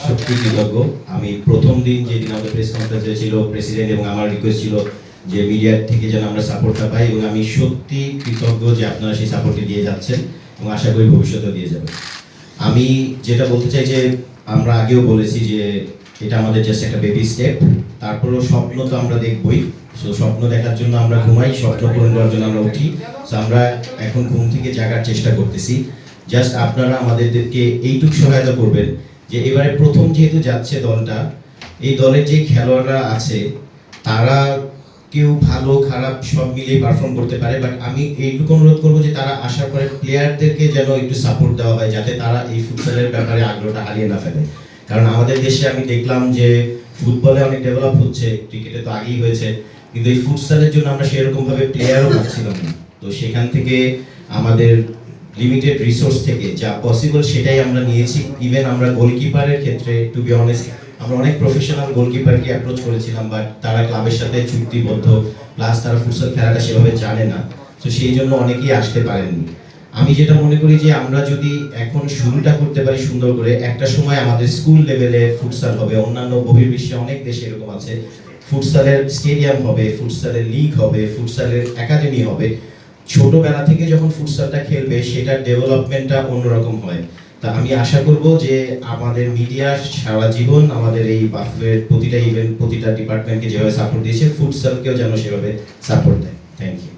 সত্যি কৃতজ্ঞ আমি প্রথম দিন যেদিন আমাদের প্রেস কনফারেন্স হয়েছিল প্রেসিডেন্ট এবং আমার রিকোয়েস্ট ছিল যে মিডিয়ার থেকে যেন আমরা সাপোর্টটা পাই এবং আমি সত্যি কৃতজ্ঞ যে আপনারা সেই সাপোর্টটি দিয়ে যাচ্ছেন এবং আশা করি ভবিষ্যতেও দিয়ে যাবেন। আমি যেটা বলতে চাই যে আমরা আগেও বলেছি যে এটা আমাদের জাস্ট একটা বেবি স্টেপ তারপরেও স্বপ্ন তো আমরা দেখবই। সো স্বপ্ন দেখার জন্য আমরা ঘুমাই, স্বপ্ন পূরণ করার জন্য আমরা উঠি। সো আমরা এখন ঘুম থেকে জাগার চেষ্টা করতেছি। জাস্ট আপনারা আমাদেরকে এইটুকু সহায়তা করবেন যে এবারে প্রথম যেহেতু যাচ্ছে দলটা, এই দলের যে খেলোয়াড়রা আছে, তারা কেউ ভালো, খারাপ সব মিলিয়ে পারফর্ম করতে পারে বাট আমি এইটুকু অনুরোধ করব যে তারা আসার পরে প্লেয়ারদেরকে যেন একটু সাপোর্ট দেওয়া হয়, যাতে তারা এই ফুটবলের ব্যাপারে আগ্রহটা হারিয়ে না ফেলে। কারণ আমাদের দেশে আমি দেখলাম যে ফুটবলে অনেক ডেভেলপ হচ্ছে ক্রিকেটে তো আগেই হয়েছে, কিন্তু এই ফুটসালের জন্য আমরা সেরকমভাবে প্লেয়ারও পাচ্ছিলাম না। তো সেখান থেকে আমাদের লিমিটেড রিসোর্স থেকে যা পসিবল সেটাই আমরা নিয়েছি। ইভেন আমরা গোলকিপারের ক্ষেত্রে টু বি অনেস্ট আমরা অনেক প্রফেশনাল গোলকিপারকে অ্যাপ্রোচ করেছিলাম বাট তারা ক্লাবের সাথে চুক্তিবদ্ধ প্লাস তারা ফুটসাল খেলাটা সেভাবে জানে না। তো সেই জন্য অনেকেই আসতে পারেননি। আমি যেটা মনে করি যে, আমরা যদি এখন শুরুটা করতে পারি সুন্দর করে, একটা সময় আমাদের স্কুল লেভেলে ফুটসাল হবে, অন্যান্য বহির্বিশ্বে অনেক দেশে এরকম আছে। ফুটসালের স্টেডিয়াম হবে ফুটসালের লিগ হবে ফুটসালের একাডেমি হবে। ছোটবেলা থেকে যখন ফুটসালটা খেলবে, সেটার ডেভেলপমেন্টটা অন্যরকম হয়। তা আমি আশা করব যে আমাদের মিডিয়া সারা জীবন আমাদের এই বাফের প্রতিটা ইভেন্ট প্রতিটা ডিপার্টমেন্টকে যেভাবে সাপোর্ট দিয়েছে, ফুটসালকেও যেন সেভাবে সাপোর্ট দেয়। Thank you